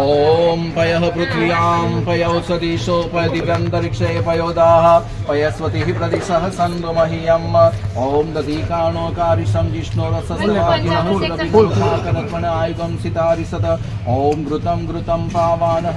ॐ पयः पृथिव्यां पयौ सतीशो पयदिव्यन्तरिक्षे पयोदाः, पयस्वतिः प्रदिशः सन्धु मह्यम् ॐ दधीकाणो कारिशं जिष्णोरसस्वादिनः सितारिसत ॐ घृतं घृतं पावानः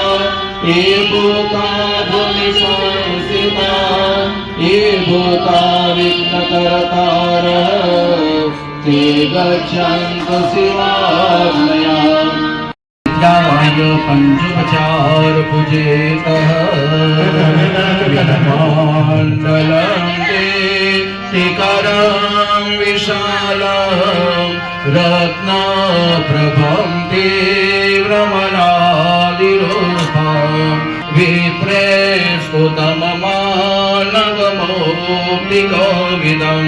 ये भूता भूमिसंस्थिता ये भूता विघ्नकरतार ते शिवाज्ञया विद्यावाय पञ्चोपचार पूजेतः विद्मण्डलं ते। तिकरं विशालं रत्नप्रभं तीव्रमलादिरूपं विप्रेस्फुतममानगमोक्तिकोविदं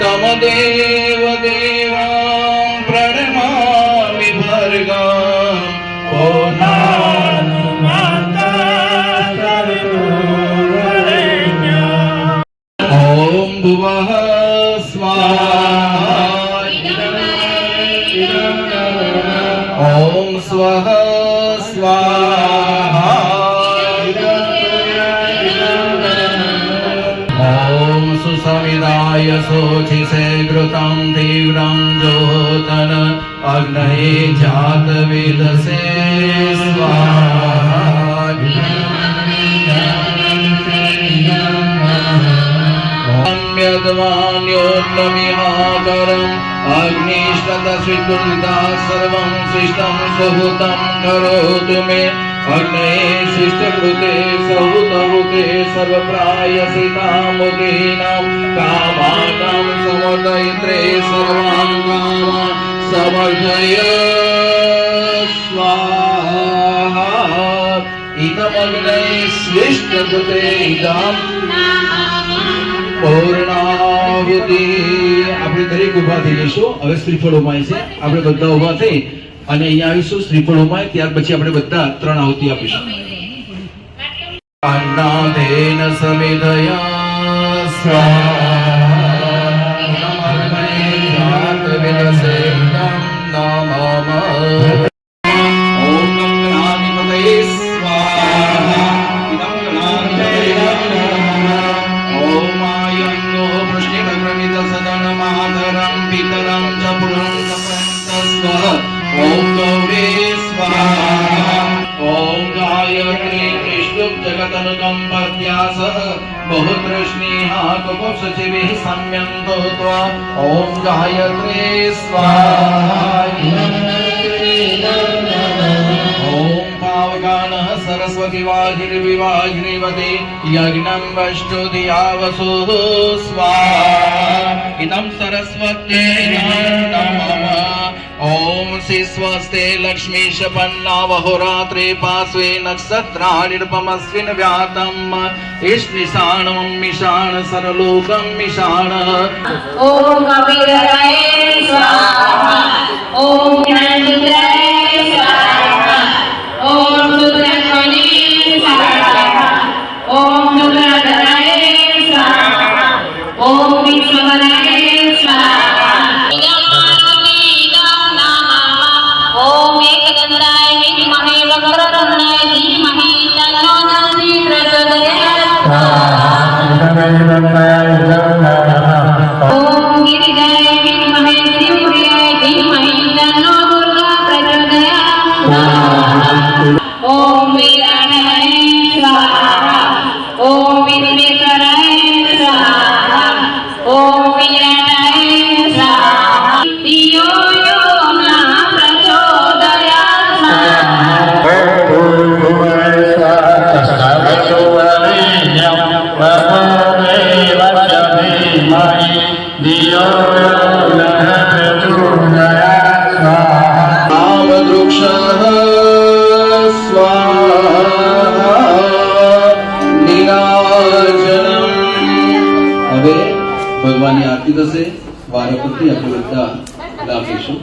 तम देव देवां प्रणमामि भर्गम् ओ ॐ भुवः स्वाहा ॐ स्वः स्वाहा शोचिसे घृतं तीव्रं जोतन अग्नये स्वाहा। सम्यग्मान्योन्नमिहाकरम् अग्निष्टदशितुलिता सर्वं शिष्टं सुहृतं करोतु मे। વન્ને શિષ્ટકૃતે સૌતમુતે સર્વપ્રાયસિતામુદીનામ કામાનામ આપણે દરેક ઊભા થઈ જઈશું. હવે શ્રીફળો ઉમાય છે. આપણે બધા ઊભા થઈ અને અહીંયા આવીશું શ્રીફળોમાં ત્યાર પછી આપણે બધા ત્રણ આહુતિ આપીશું. અન્નાદેન સમિધયા ઓમ खलु त्वम् पर्यास बहुतृष्णीहातुपशुचिभिः सम्यन्तो त्वा ॐ गायत्रे स्वाहा ॐ पावकानः सरस्वती वाजिर्विवाजिनिवते यज्ञं वष्टुधियावसुः स्वाहा। इदं सरस्वत्यै ॐ श्री स्वस्ते लक्ष्मीश पन्नावहोरात्रे पार्श्वे नक्षत्राणिर्पमस्विन् व्यातम् इष्निशाणं मिषाण सरलोकं मिषाण ओम कबीराय ലാഭിക്കുന്നത് വാരപ്പത്തി അഭിവൃദ്ധ ലാഭിച്ചു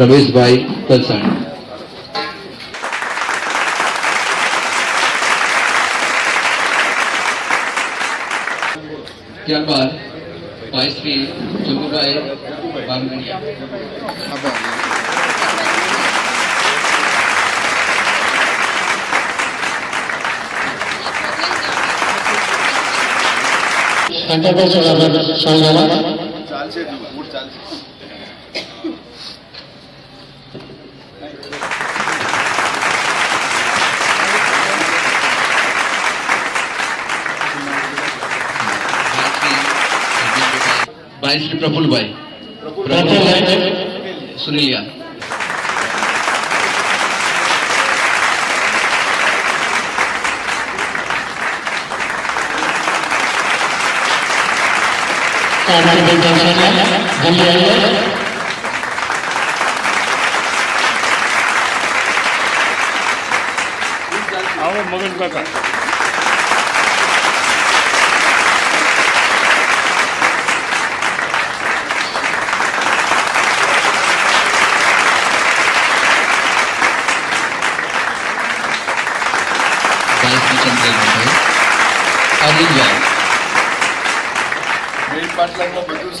રમેશભાઈ તલસાણી ત્યારબાદ ભાઈ શ્રી જગુભાઈ બારમણિયા સંતોષ સ્વાગત ભાઈ શ્રી પ્રફુલભાઈ પ્રફુલભાઈ સુનિલિયા કાંતિબેન દર્શના જલ્દી આવીએ આવો મગન કાકા ભાઈ પાટલામાં બધું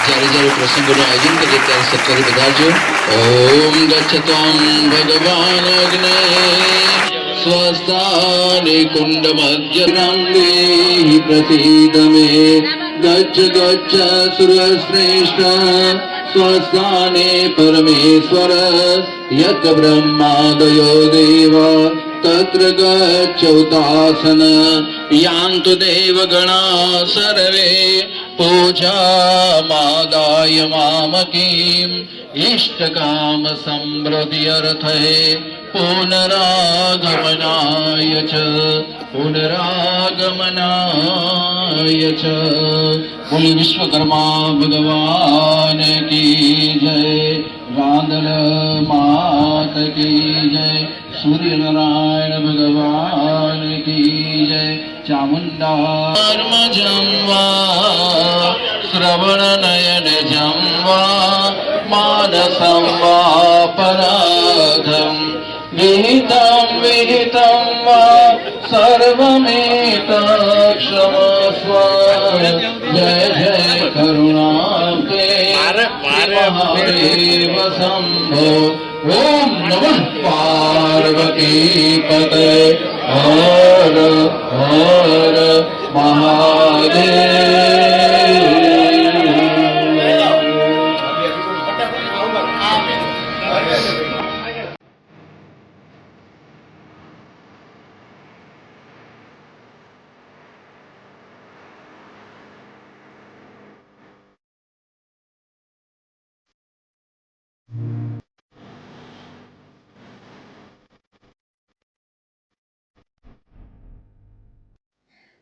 જ્યારે જ્યારે પ્રસંગોનું આયોજન કરીએ ત્યારે સત્વરી બધાજો ઓમ ગચ્છતમ ભગવાન અગ્ને સ્વસ્થાને કુંડ મધ્યમ દેહી પ્રસીદ મે ગચ્છ ગચ્છ સુરશ્રેષ્ઠ સ્વસ્થાને પરમેશ્વર યત બ્રહ્માદયો દેવા તત્ર ગચ્છૌતાસન યાન્તુ દેવગણા સર્વે पूजामादाय मामकीम् इष्टकामसमृद्ध्यर्थे पुनरागमनाय च पुनरागमनाय च बोले विश्वकर्मा भगवान की जय रांदल मात की जय સૂર્યનારાયણ ભગવાન કી જય ચામુંડા કર્મ જમવા श्रवण नयन जम्वा मानसं वा पराघं विहितं विहितं वा सर्वमेताक्षमस्व जय जय करुणाम्बे महादेव शम्भो। ॐ नमः पार्वतीपदे हर हर महादेव।